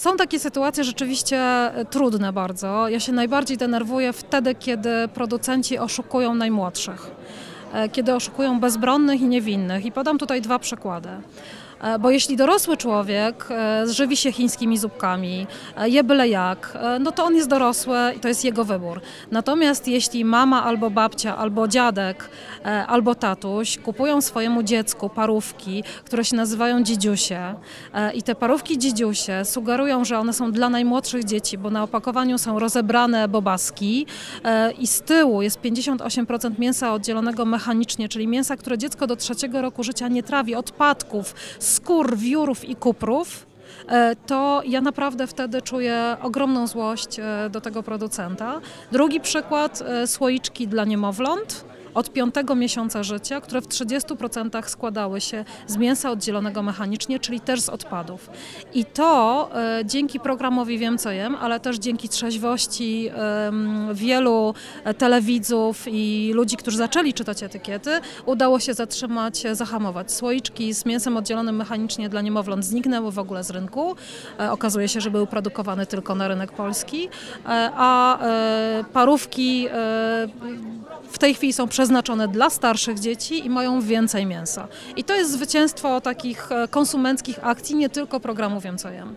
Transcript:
Są takie sytuacje rzeczywiście e, trudne bardzo. Ja się najbardziej denerwuję wtedy, kiedy producenci oszukują najmłodszych, e, kiedy oszukują bezbronnych i niewinnych. I podam tutaj dwa przykłady. E, Bo jeśli dorosły człowiek e, żywi się chińskimi zupkami, e, je byle jak, no to on jest dorosły i to jest jego wybór. Natomiast jeśli mama albo babcia, albo dziadek, albo tatuś kupują swojemu dziecku parówki, które się nazywają dzidziusie i te parówki dzidziusie sugerują, że one są dla najmłodszych dzieci, bo na opakowaniu są rozebrane bobaski i z tyłu jest 58% mięsa oddzielonego mechanicznie, czyli mięsa, które dziecko do trzeciego roku życia nie trawi, odpadków, skór, wiórów i kuprów, e, to ja naprawdę wtedy czuję ogromną złość e, do tego producenta. Drugi przykład, e, słoiczki dla niemowląt od piątego miesiąca życia, które w 30% składały się z mięsa oddzielonego mechanicznie, czyli też z odpadów. I to e, dzięki programowi Wiem co jem, ale też dzięki trzeźwości wielu e, telewidzów i ludzi, którzy zaczęli czytać etykiety, udało się zatrzymać, e, zahamować. Słoiczki z mięsem oddzielonym mechanicznie dla niemowląt zniknęły w ogóle z rynku. E, Okazuje się, że były produkowane tylko na rynek polski, e, a e, parówki w tej chwili są przeznaczone dla starszych dzieci i mają więcej mięsa. I to jest zwycięstwo takich e, konsumenckich akcji, nie tylko programu Wiem co jem.